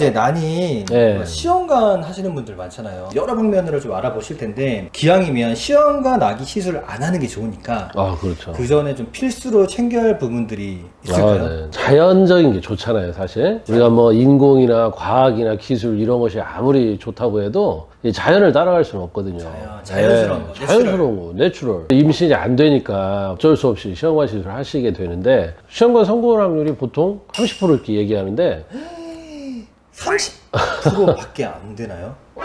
이제 난이 네. 뭐 시험관 하시는 분들 많잖아요. 여러 방면으로 좀 알아보실 텐데 기왕이면 시험관 아기 시술을 안 하는 게 좋으니까 아 그렇죠. 그 전에 좀 필수로 챙겨야 할 부분들이 있을까요? 아, 네. 자연적인 게 좋잖아요, 사실. 우리가 뭐 인공이나 과학이나 기술 이런 것이 아무리 좋다고 해도 이 자연을 따라갈 수는 없거든요. 자연, 자연스러운 거, 네, 자연스러운 거, 내추럴. 임신이 안 되니까 어쩔 수 없이 시험관 시술을 하시게 되는데 시험관 성공 확률이 보통 30% 이렇게 얘기하는데 30%밖에 안 되나요? 어?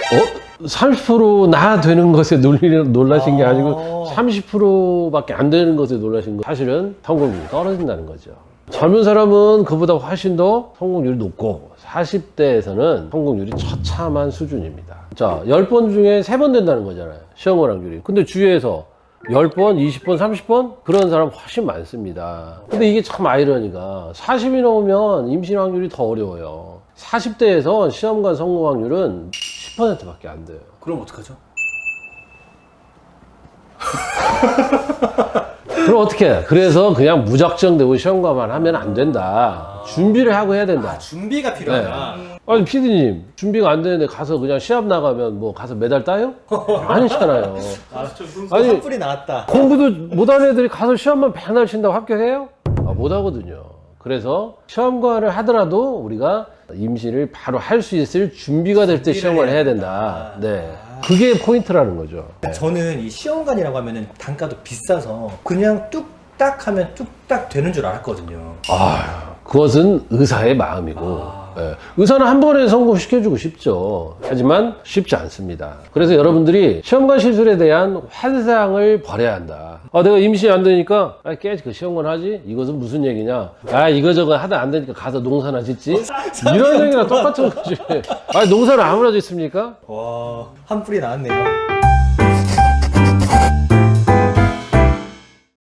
30%나 되는 것에 놀리, 놀라신 게 아. 아니고 30%밖에 안 되는 것에 놀라신 거 사실은 성공률이 떨어진다는 거죠. 젊은 사람은 그보다 훨씬 더 성공률이 높고 40대에서는 성공률이 처참한 수준입니다. 자, 10번 중에 3번 된다는 거잖아요. 시험관 확률이. 근데 주위에서 10번, 20번, 30번? 그런 사람 훨씬 많습니다. 근데 이게 참 아이러니가 40이 넘으면 임신 확률이 더 어려워요. 40대에서 시험관 성공 확률은 10%밖에 안 돼요. 그럼 어떡하죠? 그럼 어떻게 해? 그래서 그냥 무작정 되고 시험관만 하면 안 된다. 준비를 하고 해야 된다. 아, 준비가 필요하다. 아니 피디님 준비가 안 되는데 가서 그냥 시합 나가면 뭐 가서 메달 따요? 아니잖아요. 아니 한 뿔이 나왔다. 공부도 못하는 애들이 가서 시험만 맨날 친다고 합격해요? 아, 못하거든요. 그래서 시험관을 하더라도 우리가 임신을 바로 할 수 있을 준비가 될 때 시험관을 해야 된다. 네. 그게 포인트라는 거죠. 저는 이 시험관이라고 하면은 단가도 비싸서 그냥 뚝딱 하면 뚝딱 되는 줄 알았거든요. 아, 그것은 의사의 마음이고, 아. 예, 의사는 한 번에 성공시켜주고 싶죠. 하지만 쉽지 않습니다. 그래서 여러분들이 시험관 시술에 대한 환상을 버려야 한다. 아, 내가 임신이 안 되니까, 아, 깨지, 그 시험관 하지? 이것은 무슨 얘기냐? 아, 이거저거 하다 안 되니까 가서 농사나 짓지? 이런 얘기랑 똑같은 거지. 아, 농사를 아무나 짓습니까? 와, 한 뿔이 나왔네요.